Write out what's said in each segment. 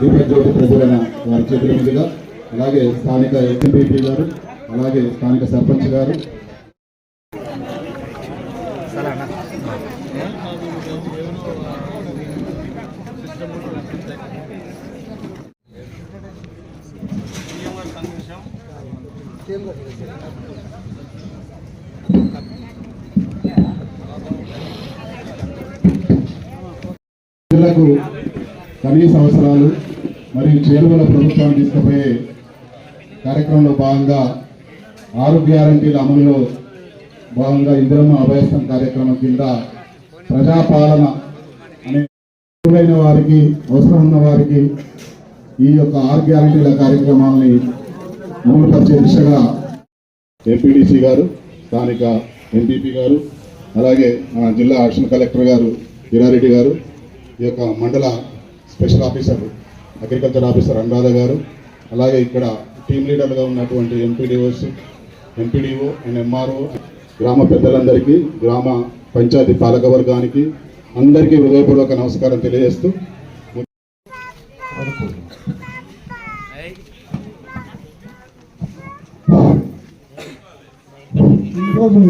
దీపజ్యోతి ప్రజలైన వారి చేతుల మీదుగా అలాగే స్థానిక ఎంపీపీ గారు అలాగే స్థానిక సర్పంచ్ గారు. ప్రజలకు కనీస అవసరాలు మరియు చేరువల ప్రభుత్వాన్ని తీసుకుపోయే కార్యక్రమంలో భాగంగా ఆరు గ్యారంటీల అమలులో భాగంగా ఇందిరమ్మ అభయస్థం కార్యక్రమం కింద ప్రజాపాలన అనే వారికి అవసరం ఉన్న వారికి ఈ యొక్క ఆరు గ్యారంటీల కార్యక్రమాలని అమలుపరిచే దిశగా ఏపీడీసీ గారు స్థానిక ఎంపీపీ గారు అలాగే మా జిల్లా అడిషనల్ కలెక్టర్ గారు కిరారెడ్డి గారు ఈ యొక్క మండల special officer agriculture officer Anuradha garu అలాగే ఇక్కడ టీం లీడర్గా ఉన్నటువంటి ఎంపీడీఓస్ ఎంపీడీఓ అండ్ ఎంఆర్ఓ గ్రామ పెద్దలందరికీ గ్రామ పంచాయతీ పాలక వర్గానికి అందరికీ హృదయపూర్వక నమస్కారం తెలియజేస్తూ ఈరోజు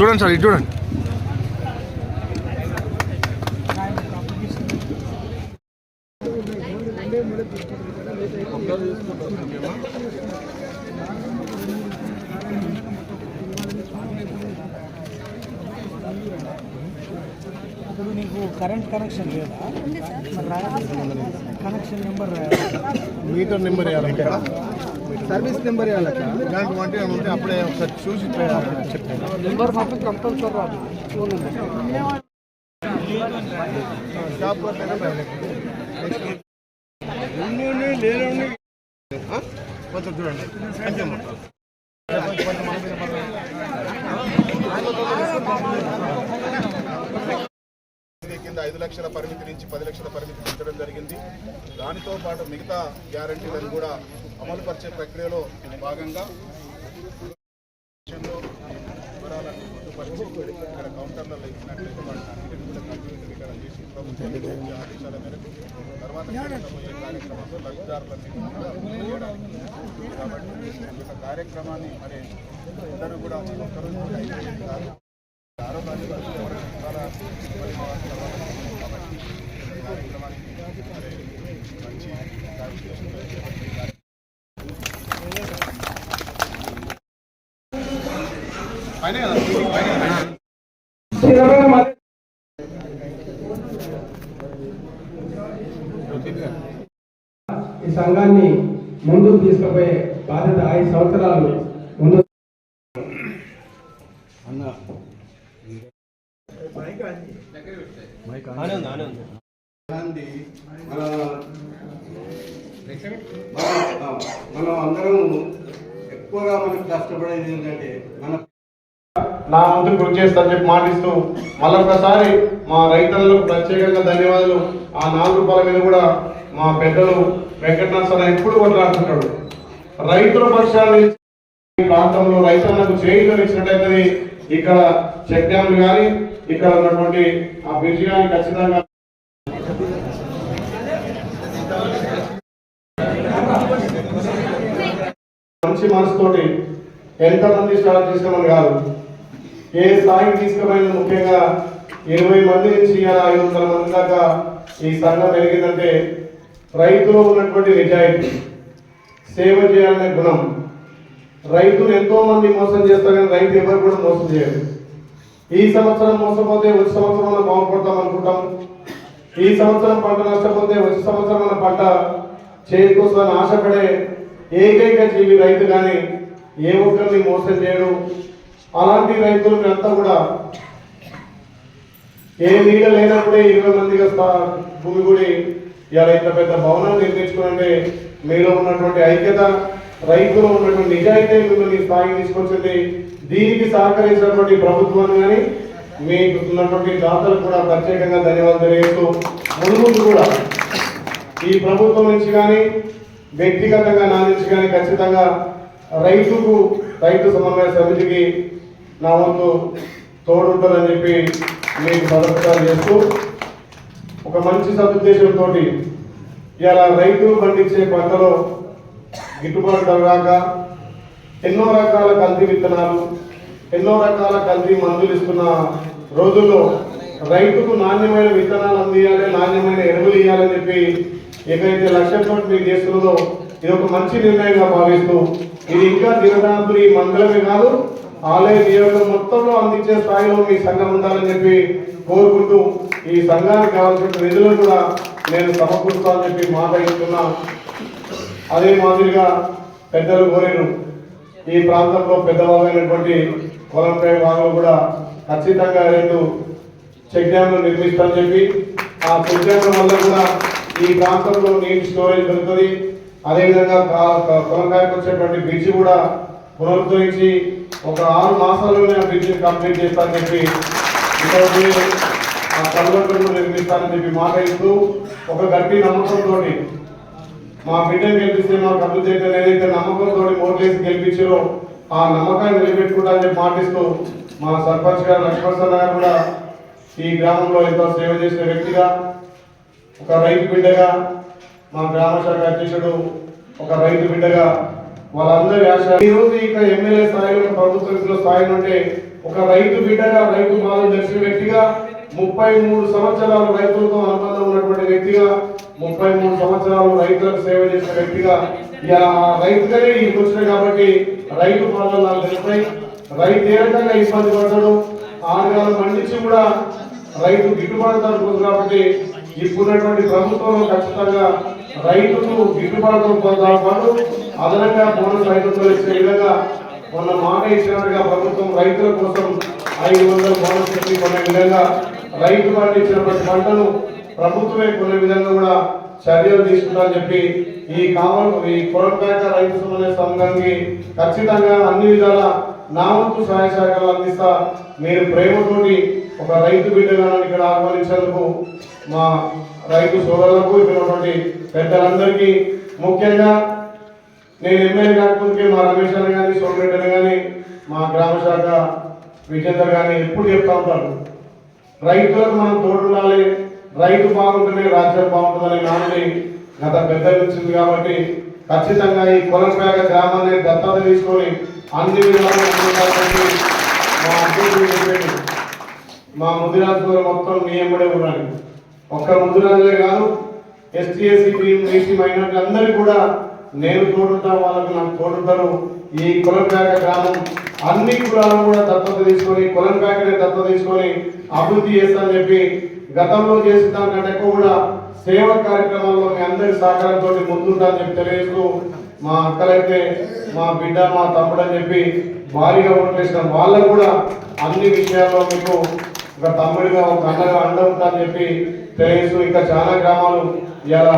చూడండి సార్ ఇటు చూడండి. ఇప్పుడు నీకు కరెంట్ కనెక్షన్ లేదా. Connection number meter number service number ఉంటే అప్పుడే ఒకసారి చూసి చెప్తాను నెంబర్ మాత్రం కంపల్సరీ రాదు. ఫోన్ నెంబర్ షాప్ కొంచెం చూడండి. కొంచెం కింద ఐదు లక్షల పరిమితి నుంచి పది లక్షల పరిమితి పెంచడం జరిగింది. దానితో పాటు మిగతా గ్యారంటీలను కూడా అమలు పరిచే ప్రక్రియలో భాగంగా విషయంలో వివరాలను పొందుపరిచి ఇక్కడ కౌంటర్లలో ఇచ్చినట్లయితే వాటిని కూడా చేసి ప్రభుత్వం ఆదేశాల మేరకు తర్వాత చేపట్టబోయే కార్యక్రమంలో లబ్ధిదారులన్నింటినీ కూడా కాబట్టి కార్యక్రమాన్ని మరి అందరూ కూడా ఒక్కరోజు కూడా అయిపోయింది కాదు తారీఖు వరకు ఎవరైనా చాలా మరి మా తర్వాత కాబట్టి ఈ కార్యక్రమానికి మరి మంచి కార్యక్రమం చేపట్టి ఈ కార్యక్రమం పైన కదా పైన కదా. ఈ సంఘాన్ని ముందుకు తీసుకుపోయే బాధ్యత ఐదు సంవత్సరాలు ముందు మనం అందరం ఎక్కువగా మనకు కష్టపడేది ఏంటంటే మన నా ముందు కృషి చేస్తానని చెప్పి మాటిస్తూ మళ్ళొకసారి మా రైతులకు ప్రత్యేకంగా ధన్యవాదాలు. ఆ నాలుగు రూపాయల మీద కూడా మా పెద్దలు వెంకటనాథ సార్ ఎప్పుడు కొట్లాడుతున్నాడు రైతుల పక్షాన్ని ఈ ప్రాంతంలో రైతులకు చేయుతనిచ్చినట్టయితే ఇక్కడ చెక్ డ్యాములు కానీ ఇక్కడ ఉన్నటువంటి ఆ బ్రిడ్జ్ కానీ ఖచ్చితంగా మంచి మనసుతోటి ఎంతమంది స్టార్ట్ చేసామని కాదు. ఏ స్థాయికి తీసుకుపోయిన ముఖ్యంగా ఇరవై మంది నుంచి ఇలా ఐదు వందల మంది దాకా ఈ సంఘం పెరిగిందంటే రైతులో ఉన్నటువంటి నిజాయితీ సేవ చేయాలనే గుణం. రైతులు ఎంతో మంది మోసం చేస్తారు కానీ రైతు ఎవరు కూడా మోసం చేయరు. ఈ సంవత్సరం మోసపోతే వచ్చే సంవత్సరం మనం బాగుపడతాం అనుకుంటాం. ఈ సంవత్సరం పంట నష్టపోతే వచ్చే సంవత్సరం మన పంట చేతికొస్తుందని ఆశపడే ఏకైక జీవి రైతు కానీ ఏ ఒక్కరిని మోసం చేయడు. అలాంటి రైతులు అంతా కూడా ఏ నీడ లేనప్పుడే ఇరవై మందిగా భూమి గుడి ఇలా ఇంత పెద్ద భవనం నిర్మించుకునంటే మీలో ఉన్నటువంటి ఐక్యత రైతులో ఉన్నటువంటి నిజాయితీ మిమ్మల్ని స్థాయికి తీసుకొచ్చింది. దీనికి సహకరించినటువంటి ప్రభుత్వాన్ని కానీ మీకు ఉన్నటువంటి దాతలకు కూడా ప్రత్యేకంగా ధన్యవాదాలు తెలియజేస్తూ ముందు ముందు కూడా ఈ ప్రభుత్వం నుంచి కానీ వ్యక్తిగతంగా నా నుంచి కానీ ఖచ్చితంగా రైతుకు రైతు సమన్వయ సమితికి నా ముందు తోడుంటుందని చెప్పి మీకు సదస్కారం చేస్తూ ఒక మంచి సదుద్దేశంతో ఇలా రైతులు పండించే పంటలో గిట్టుబాటు ధర రాక ఎన్నో రకాల కల్తీ విత్తనాలు ఎన్నో రకాల కల్తీ మందులు ఇస్తున్న రోజుల్లో రైతుకు నాణ్యమైన విత్తనాలు అందియాలి నాణ్యమైన ఎరువులు ఇవ్వాలని చెప్పి ఏదైతే లక్ష్యంతో మీరు చేస్తున్నదో ఇది ఒక మంచి నిర్ణయంగా భావిస్తూ ఇది ఇంకా దినదాంతులు ఈ మండలమే కాదు ఆలయ నియోజకం మొత్తంలో అందించే స్థాయిలో మీ సంఘం ఉండాలని చెప్పి కోరుకుంటూ ఈ సంఘానికి కావాల్సిన నిధులను కూడా నేను సమకూరుస్తానని చెప్పి మాట ఇస్తున్నా. అదే మాదిరిగా పెద్దలు కోరేను. ఈ ప్రాంతంలో పెద్దవాళ్ళైనటువంటి కొలంపై వాళ్ళు కూడా ఖచ్చితంగా రెండు చెక్ డ్యాంలు నిర్మిస్తామని చెప్పి ఆ చెక్ డ్యాంల వల్ల కూడా ఈ ప్రాంతంలో నీటి స్టోరేజ్ దొరుకుతుంది అదేవిధంగా కొలంకాయకు వచ్చేటువంటి బ్రిడ్జ్ కూడా పునరుద్ధరించి ఒక ఆరు మాసాల్లోనే ఆ బ్రిడ్జ్ కంప్లీట్ చేస్తానని చెప్పి ఇక్కడ ఆ కల్వర్టును నిర్మిస్తానని చెప్పి మాట ఇస్తూ ఒక గట్టి నమ్మకంతో మా బిడ్డను గెలిపిస్తే మా అభివృద్ధి చేత ఏదైతే నమ్మకంతో ఓట్లేసి గెలిపించారో ఆ నమ్మకాన్ని నిలబెట్టుకుంటా అని చెప్పి మాటిస్తూ మా సర్పంచ్ గారు లక్ష్మణ గారు కూడా ఈ గ్రామంలో ఎంతో సేవ చేసిన వ్యక్తిగా ఒక రైతు బిడ్డగా మా గ్రామ శాఖ అధ్యక్షుడు ఒక రైతు బిడ్డగా వాళ్ళందరి ఆశ. ఈ రోజు ఇక ఎమ్మెల్యే స్థాయిలో ప్రభుత్వ స్థాయి నుండి ఒక రైతు బిడ్డగా రైతు బాధలు తెలిసిన వ్యక్తిగా ముప్పై మూడు సంవత్సరాలు రైతులతో అనుబంధం ఉన్నటువంటి వ్యక్తిగా ముప్పై మూడు సంవత్సరాలు రైతులకు సేవ చేసిన వ్యక్తిగా ఇలా రైతులనే ఈ వచ్చినాయి కాబట్టి రైతు బాధలు నాకు తెలుస్తాయి రైతు ఏ రకంగా ఇబ్బంది పడతాడు? ఆరుగాలు పండించి కూడా రైతు గిట్టుబాటు కాబట్టి ఇప్పుడున్నటువంటి ప్రభుత్వంలో ఖచ్చితంగా రైతుకు గిట్టుబాటు పాటు అదనంగా బోనస్ రైతులతో ఇచ్చే విధంగా మొన్న మాట ఇచ్చినట్టుగా ప్రభుత్వం రైతుల కోసం ఐదు వందల బోనస్ పెట్టి కొనే విధంగా రైతు పండించినటువంటి పంటను ప్రభుత్వమే కొనే విధంగా కూడా చర్యలు తీసుకుంటారని చెప్పి ఈ కావాలి ఈ కొరపేట రైతు సమన్వయ సంఘానికి ఖచ్చితంగా అన్ని విధాల నా వంతు సహాయ సహకారాలు అందిస్తా మీరు ప్రేమతోటి ఒక రైతు బిడ్డగా ఇక్కడ ఆహ్వానించేందుకు మా రైతు సోదరులకు ఇక్కడ ఉన్నటువంటి పెద్దలందరికీ. ముఖ్యంగా నేను ఎమ్మెల్యే కాకపోతే మా రమేష్ అని కానీ సోమరెడ్డి అని కానీ మా గ్రామ శాఖ విజేందర్ కానీ ఎప్పుడు చెప్తా ఉంటారు. రైతులకు మనం తోడుండాలి. రైతు బాగుంటేనే రాజ్యం బాగుంటుందని నాన్నని గత పెద్ద వచ్చింది కాబట్టి ఖచ్చితంగా ఈ కొలంపేట గ్రామాన్ని దత్తత తీసుకొని అన్ని విధాలుగా మా అభివృద్ధి చెప్పాడు మా ముదిరాజు గారు మొత్తం మీ ఎంబడే ఒక్క ముదిరాజులే కాదు ఎస్టీ ఎస్సీ బీసీ మైనార్టీ అందరికీ కూడా నేను తోడుంటా వాళ్ళకు నాకు తోడుంటాను ఈ కులంపేట గ్రామం అన్ని కులాలను కూడా దత్తత తీసుకొని కులంపేటని దత్తత తీసుకొని అభివృద్ధి చేస్తానని చెప్పి గతంలో చేసిన దానికంటే కూడా సేవా కార్యక్రమాల్లో మీ అందరి సహకారంతో ముందుంటానని చెప్పి తెలియజేస్తూ మా అక్కలైతే మా బిడ్డ మా తమ్ముడు అని చెప్పి భారీగా ఓట్లేసిన వాళ్ళకు కూడా అన్ని విషయాల్లో మీకు ఒక తమ్ముడిగా ఒక అన్నగా అండ ఉంటానని చెప్పి తెలియజేస్తూ ఇంకా చాలా గ్రామాలు ఇలా